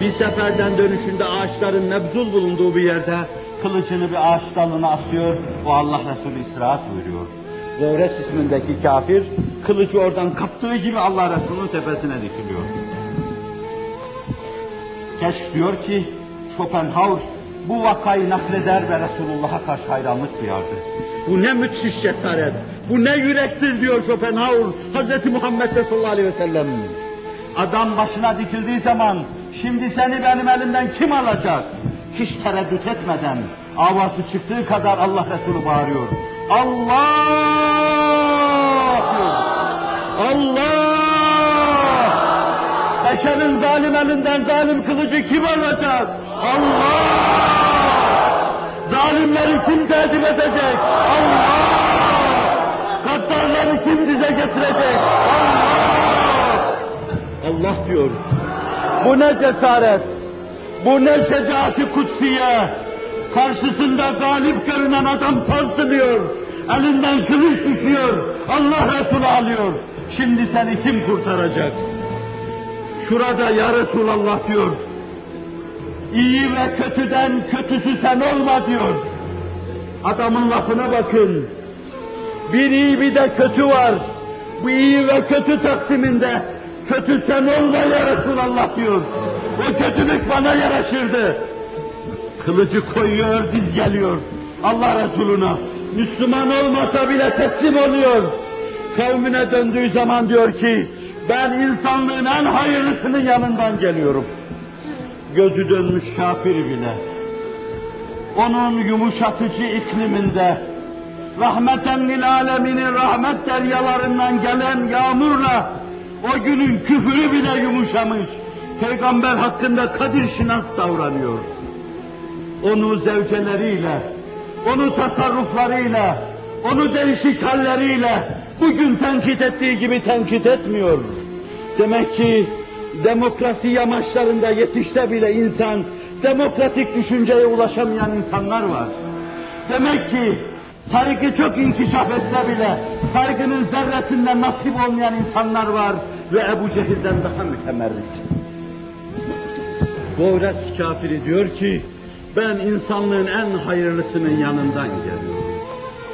Bir seferden dönüşünde ağaçların mebzul bulunduğu bir yerde kılıcını bir ağaç dalına asıyor. O Allah Resulü istirahat buyuruyor. Zevres ismindeki kafir kılıcı oradan kaptığı gibi Allah Resulü'nün tepesine dikiliyor. Keşf diyor ki Schopenhauer bu vakayı nakleder ve Resulullah'a karşı hayranlık duyardı. Bu ne müthiş cesaret, bu ne yürektir diyor Schopenhauer, Hz. Muhammed sallallahu aleyhi ve sellem. Adam başına dikildiği zaman, şimdi seni benim elimden kim alacak? Hiç tereddüt etmeden, avazı çıktığı kadar Allah Resulü bağırıyor. Allah! Allah! Beşerin zalim elinden zalim kılıcı kim alacak? Allah! Zalimleri kim tertip edecek? Allah! Gaddarları kim dize getirecek? Allah! Diyor. Bu ne cesaret? Bu ne şecaati kutsiye? Karşısında galip görünen adam sarsılıyor. Elinden kılıç düşüyor. Allah Resulü alıyor. Şimdi seni kim kurtaracak? Şurada ya Resulallah diyor. İyi ve kötüden kötüsü sen olma diyor. Adamın lafına bakın. Bir iyi bir de kötü var. Bu iyi ve kötü taksiminde kötü sen olma ya Resulallah diyor. O kötülük bana yaraşırdı. Kılıcı koyuyor, diz geliyor. Allah Resuluna. Müslüman olmasa bile teslim oluyor. Kavmine döndüğü zaman diyor ki, ben insanlığın en hayırlısının yanından geliyorum. Gözü dönmüş kafir bile. Onun yumuşatıcı ikliminde, rahmeten lil aleminin rahmet deryalarından gelen yağmurla, o günün küfürü bile yumuşamış. Peygamber hakkında kadir şinas davranıyor. Onu zevceleriyle, onu tasarruflarıyla, onu değişik halleriyle bugün tenkit ettiği gibi tenkit etmiyor. Demek ki demokrasi yamaçlarında yetişte bile insan, demokratik düşünceye ulaşamayan insanlar var. Demek ki saygı çok inkişaf etse bile saygının zerresinden nasip olmayan insanlar var ve Ebu Cehil'den daha mütemerrit. Boğres kafiri diyor ki ben insanlığın en hayırlısının yanından geliyorum.